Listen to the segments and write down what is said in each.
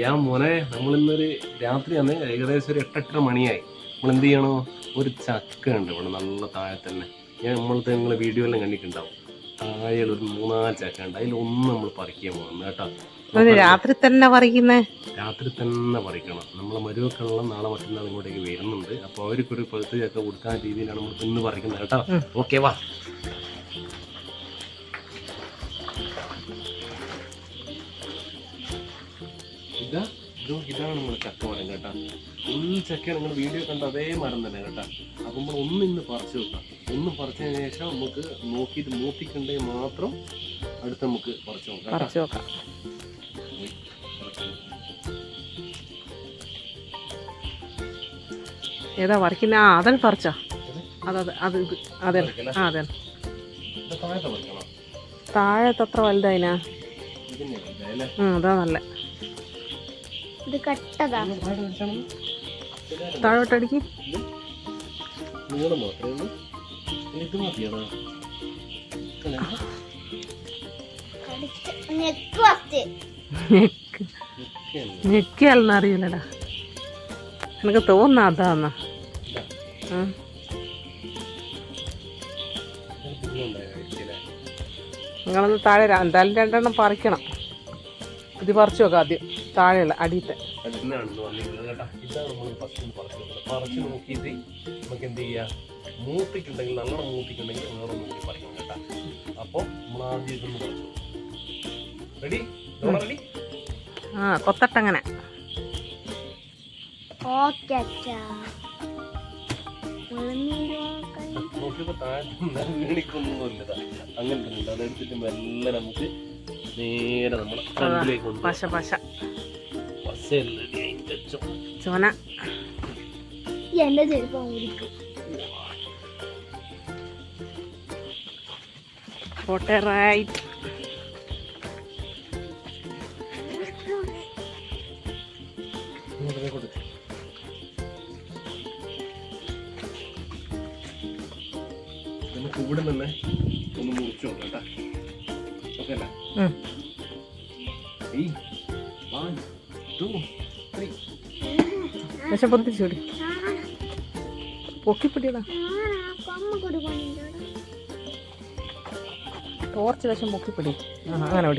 ഞാൻ മോനെ നമ്മൾ നമ്മളിന്നൊരു രാത്രിയാണ് ഏകദേശം ഒരു എട്ടെട്ടര മണിയായി. നമ്മൾ എന്ത് ചെയ്യണോ? ഒരു ചക്ക ഉണ്ട് ഇവിടെ നല്ല താഴെ തന്നെ. ഞാൻ നമ്മളത്തെ നിങ്ങൾ വീഡിയോ എല്ലാം കണ്ടിട്ടുണ്ടാവും. താഴെ ഒരു മൂന്നാൽ ചക്ക ഉണ്ട് അതിൽ ഒന്ന് നമ്മൾ പറിക്കാൻ പോകുന്നു കേട്ടോ. രാത്രി തന്നെ പറിക്കുന്നേ? രാത്രി തന്നെ പറിക്കണം. നമ്മളെ മരുവക്കെല്ലാം നാളെ മറ്റന്നാൾ ഇങ്ങോട്ടേക്ക് വരുന്നുണ്ട്. അപ്പോൾ അവർക്കൊരു പഴുത്ത ചക്ക കൊടുക്കാൻ രീതിയിലാണ് നമ്മൾ ഇന്ന് പറിക്കുന്നത് കേട്ടോ. ഓക്കെ വാ. ഇതാ ബ്രോ ഇതാണ് നമ്മൾ ചക്ക മരം കേട്ടാ. ഫുൾ ചക്ക നിങ്ങൾ വീഡിയോ കണ്ട അതേ മരം തന്നെ കേട്ടാ. അപ്പം നമ്മൾ ഒന്ന് ഇന്ന് പറിച്ചു വെക്കാം. ഒന്ന് പറിച്ചതിന് ശേഷം നമുക്ക് നോക്കിയിട്ട് മൂപ്പിക്കണ്ടെങ്കിൽ മാത്രം അടുത്ത് നമുക്ക് പറിച്ചു നോക്കാം പറിച്ചു നോക്കാം. ഏതാ പറിക്കുന്ന ആ അതൻ പറിച്ചോ. അതത് അത് ഇത് അതെ ആ അതെ താഴത്തെ അത്ര വലുതായിനാ? അതാ നല്ല. ഇത് കട്ടതാ. താഴോട്ടടിക്ക്. ഞെക്കിയാലൊന്നും അറിയില്ലടാ. എനിക്ക് തോന്നുന്ന അതാന്ന. നിങ്ങളൊന്ന് താഴെ എന്തായാലും രണ്ടെണ്ണം പറിക്കണം. ഇത് പറിച്ചു നോക്കാം ആദ്യം. താഴെയുള്ള അടിയത്തെ. പറിച്ച് നോക്കിയിട്ട് നമുക്ക് എന്ത് ചെയ്യാം മൂത്തിക്കുണ്ടെങ്കിൽ നല്ലോണം മൂത്തിക്കുണ്ടെങ്കിൽ വേറെ ഒന്നും കൂടി പറിക്കണം കേട്ടാ അപ്പോൾ നമ്മൾ ആദ്യം ഇതൊന്ന് പറിച്ചു റെഡി റെഡി ആ കൊത്തട്ടങ്ങനെ. ഓക്കെ അച്ഛാ. മുളനീരോക്കാൻ നോക്കിയപ്പോൾ താഴെ വീണിക്കൊന്നുമില്ലതാ അങ്ങനെ ഉണ്ട്. അതെടുത്തിട്ട് മെല്ലെ നമുക്ക് നേരെ നമ്മുടെ ഫ്രണ്ടിലേക്ക് കൊണ്ട് പശ പശ. ചോന എന്റെ ചെരുപ്പ് പോട്ടെ റൈറ്റ് നമുക്ക് ഇവിടെ തന്നെ ഒന്ന് മുറിച്ചോട്ടോ കേട്ടാ. പക്ഷെ പൊത്തിച്ചൂടി പൊക്കിപ്പിടിയടാ ടോർച്ച് വശം പൊക്കിപ്പിടി ആ അങ്ങനെ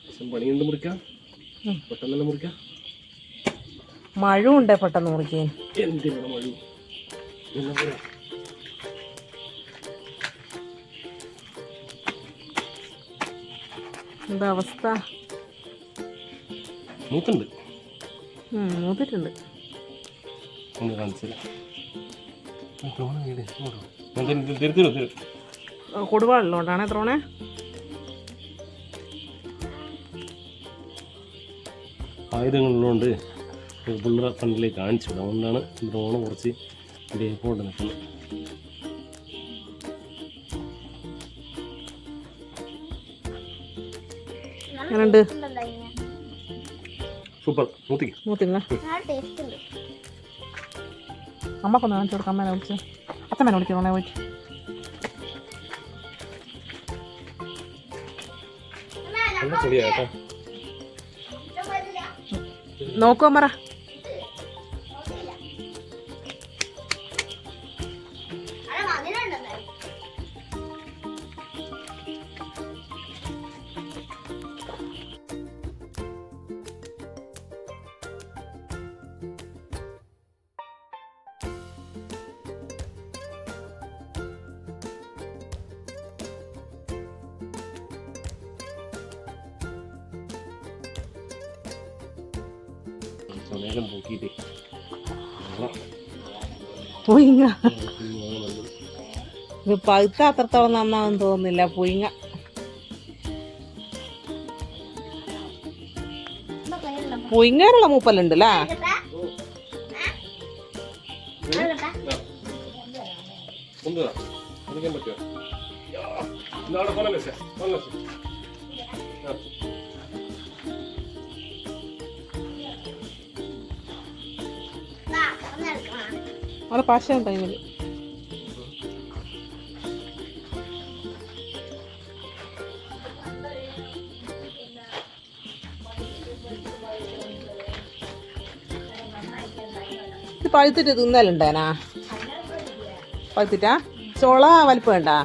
ലേശം പണിയുണ്ട് മുറിക്കാം. ഉം. പെട്ടെന്ന് തന്നെ മുറിക്കാം? മഴ ഉണ്ടേ പെട്ടെന്ന് മുറിക്കാൻ. എന്തിനാണ് മഴ. എന്താ അവസ്ഥ? മൂത്തുണ്ട് മൂത്തിട്ടുണ്ട്. ഒന്ന് കാണിച്ചു തിരുത്തിരോ തിരു കൊടുവാളുള്ളതുകൊണ്ടാണ് ത്രോണേ? ആയുധങ്ങളുള്ളതുകൊണ്ട് പിള്ളേരെ ഫ്രണ്ടിലേക്ക് കാണിച്ചു. അതുകൊണ്ടാണ് ഡ്രോണ് കുറച്ച് ഇതേപോലെ നിൽക്കുന്നത് സൂപ്പർ. മൂത്തിക്ക്. മൂത്തില്ല അമ്മക്കൊന്ന് കാണിച്ചു കൊടുക്കാം അമ്മേനെ വിളിച്ച്. അത്തമ്മേനെ വിളിക്കണേ പോയിട്ട് നോക്കുവാ പറ സമയം നോക്കിയിട്ട്. പുയിങ്ങ. ഇത് പഴുത്ത അത്രത്തോളം നന്നാവും തോന്നുന്നില്ല പുയിങ്ങ. പുയിങ്ങാനുള്ള മൂപ്പലുണ്ട് അല്ലേ കൊണ്ടുവാ കുടിക്കാൻ പറ്റുമോ അവിടെ പശ ഉണ്ട് ഇത് പഴുത്തിട്ട് തിന്നലുണ്ടേനാ? പഴുത്തിട്ടാ? ചോള വലിപ്പം ഉണ്ടാ